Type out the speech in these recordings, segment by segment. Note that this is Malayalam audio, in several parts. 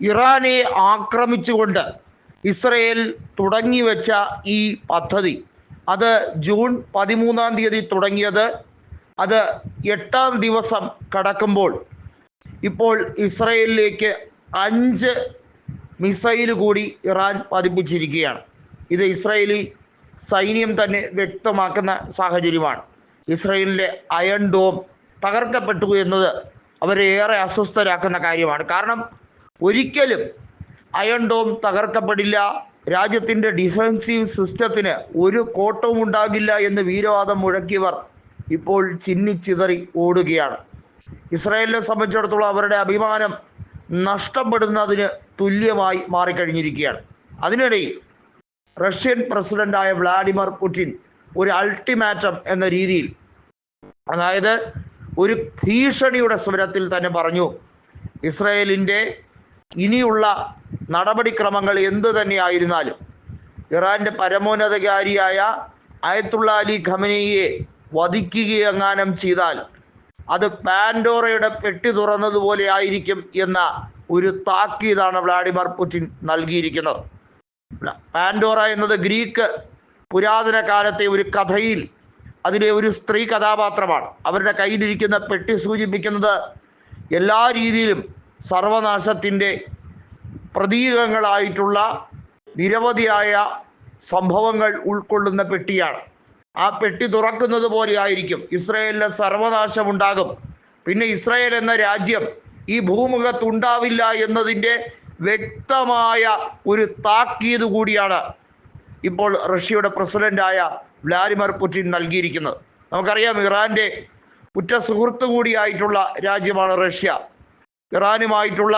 ഇറാനെ ആക്രമിച്ചുകൊണ്ട് ഇസ്രയേൽ തുടങ്ങിവെച്ച ഈ പദ്ധതി. അത് ജൂൺ പതിമൂന്നാം തീയതി തുടങ്ങിയത്. അത് എട്ടാം ദിവസം കടക്കുമ്പോൾ ഇപ്പോൾ ഇസ്രയേലിലേക്ക് അഞ്ച് മിസൈൽ കൂടി ഇറാൻ പതിപ്പിച്ചിരിക്കുകയാണ്. ഇത് ഇസ്രയേലി സൈന്യം തന്നെ വ്യക്തമാക്കുന്ന സാഹചര്യമാണ്. ഇസ്രയേലിന്റെ അയൺ ഡോം തകർക്കപ്പെട്ടു എന്നത് അവരെ ഏറെ അസ്വസ്ഥരാക്കുന്ന കാര്യമാണ്. കാരണം ഒരിക്കലും അയൺ ഡോം തകർക്കപ്പെടില്ല. രാജ്യത്തിന്റെ ഡിഫൻസീവ് സിസ്റ്റത്തിന് ഒരു കോട്ടവും ഉണ്ടാകില്ല എന്ന് വീരവാദം മുഴക്കിയവർ ഇപ്പോൾ ചിന്നിച്ചിതറി ഓടുകയാണ്. ഇസ്രായേലിനെ സംബന്ധിച്ചിടത്തോളം അവരുടെ അഭിമാനം നഷ്ടപ്പെടുന്നതിന് തുല്യമായി മാറിക്കഴിഞ്ഞിരിക്കുകയാണ്. അതിനിടയിൽ റഷ്യൻ പ്രസിഡന്റായ വ്ളാഡിമിർ പുടിൻ ഒരു അൾട്ടിമാറ്റം എന്ന രീതിയിൽ അതായത് ഒരു ഭീഷണിയുടെ സ്വരത്തിൽ തന്നെ പറഞ്ഞു ഇസ്രായേലിന്റെ ഇനിയുള്ള നടപടിക്രമങ്ങൾ എന്തു തന്നെയായിരുന്നാലും ഇറാന്റെ പരമോന്നതകാരിയായ അയത്തുള്ള അലി ഖമനയെ വധിക്കുകയെങ്ങാനും ചെയ്താൽ അത് പാൻഡോറയുടെ പെട്ടി തുറന്നതുപോലെ ആയിരിക്കും എന്ന ഒരു താക്കീതാണ് വ്ളാഡിമിർ പുടിൻ നൽകിയിരിക്കുന്നത്. പാൻഡോറ എന്നത് ഗ്രീക്ക് പുരാതന കാലത്തെ ഒരു കഥയിൽ അതിലെ ഒരു സ്ത്രീ കഥാപാത്രമാണ്. അവരുടെ കയ്യിലിരിക്കുന്ന പെട്ടി സൂചിപ്പിക്കുന്നത് എല്ലാ രീതിയിലും സർവനാശത്തിന്റെ പ്രതീകങ്ങളായിട്ടുള്ള നിരവധിയായ സംഭവങ്ങൾ ഉൾക്കൊള്ളുന്ന പെട്ടിയാണ്. ആ പെട്ടി തുറക്കുന്നത് പോലെ ആയിരിക്കും. ഇസ്രയേലിന് സർവനാശമുണ്ടാകും. പിന്നെ ഇസ്രയേൽ എന്ന രാജ്യം ഈ ഭൂമുഖത്തുണ്ടാവില്ല എന്നതിന്റെ വ്യക്തമായ ഒരു താക്കീത് കൂടിയാണ് ഇപ്പോൾ റഷ്യയുടെ പ്രസിഡന്റായ വ്ലാഡിമിർ പുടിൻ നൽകിയിരിക്കുന്നത്. നമുക്കറിയാം ഇറാന്റെ ഉറ്റ സുഹൃത്തു കൂടിയായിട്ടുള്ള രാജ്യമാണ് റഷ്യ. ഇറാനുമായിട്ടുള്ള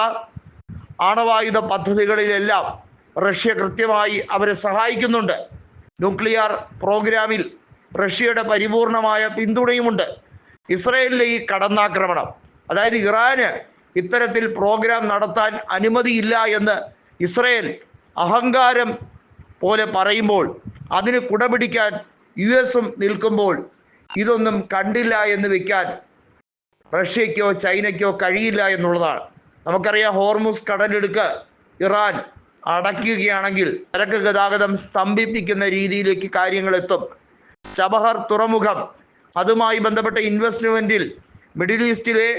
ആണവായുധ പദ്ധതികളിലെല്ലാം റഷ്യ കൃത്യമായി അവരെ സഹായിക്കുന്നുണ്ട്. ന്യൂക്ലിയർ പ്രോഗ്രാമിൽ റഷ്യയുടെ പരിപൂർണമായ പിന്തുണയുമുണ്ട്. ഇസ്രയേലിലെ ഈ കടന്നാക്രമണം അതായത് ഇറാന് ഇത്തരത്തിൽ പ്രോഗ്രാം നടത്താൻ അനുമതിയില്ല എന്ന് ഇസ്രയേൽ അഹങ്കാരം പോലെ പറയുമ്പോൾ അതിന് കുടപിടിക്കാൻ യു എസും നിൽക്കുമ്പോൾ ഇതൊന്നും കണ്ടില്ല എന്ന് വെക്കാൻ റഷ്യക്കോ ചൈനയ്ക്കോ കഴിയില്ല എന്നുള്ളതാണ്. നമുക്കറിയാം ഹോർമുസ് കടലെടുക്ക് ഇറാൻ അടയ്ക്കുകയാണെങ്കിൽ ചരക്ക് ഗതാഗതം സ്തംഭിപ്പിക്കുന്ന രീതിയിലേക്ക് കാര്യങ്ങൾ എത്തും. ചബഹർ തുറമുഖം അതുമായി ബന്ധപ്പെട്ട ഇൻവെസ്റ്റ്മെന്റിൽ മിഡിൽ ഈസ്റ്റിലെ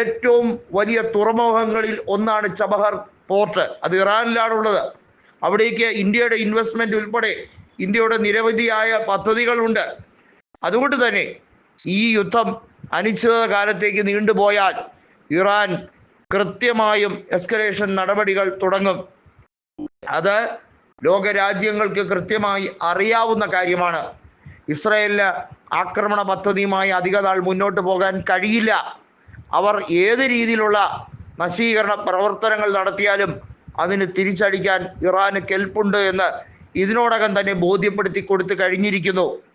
ഏറ്റവും വലിയ തുറമുഖങ്ങളിൽ ഒന്നാണ് ചബഹർ പോർട്ട്. അത് ഇറാനിലാണുള്ളത്. അവിടേക്ക് ഇന്ത്യയുടെ ഇൻവെസ്റ്റ്മെന്റ് ഉൾപ്പെടെ ഇന്ത്യയുടെ നിരവധിയായ പദ്ധതികളുണ്ട്. അതുകൊണ്ട് തന്നെ ഈ യുദ്ധം അനിശ്ചിത കാലത്തേക്ക് നീണ്ടുപോയാൽ ഇറാൻ കൃത്യമായും എസ്കലേഷൻ നടപടികൾ തുടങ്ങും. അത് ലോകരാജ്യങ്ങൾക്ക് കൃത്യമായി അറിയാവുന്ന കാര്യമാണ്. ഇസ്രയേലിന് ആക്രമണ പദ്ധതിയുമായി അധിക നാൾ മുന്നോട്ട് പോകാൻ കഴിയില്ല. അവർ ഏത് രീതിയിലുള്ള നശീകരണ പ്രവർത്തനങ്ങൾ നടത്തിയാലും അതിന് തിരിച്ചടിക്കാൻ ഇറാന് കെൽപ്പുണ്ട് എന്ന് ഇതിനോടകം തന്നെ ബോധ്യപ്പെടുത്തി കൊടുത്തു കഴിഞ്ഞിരിക്കുന്നു.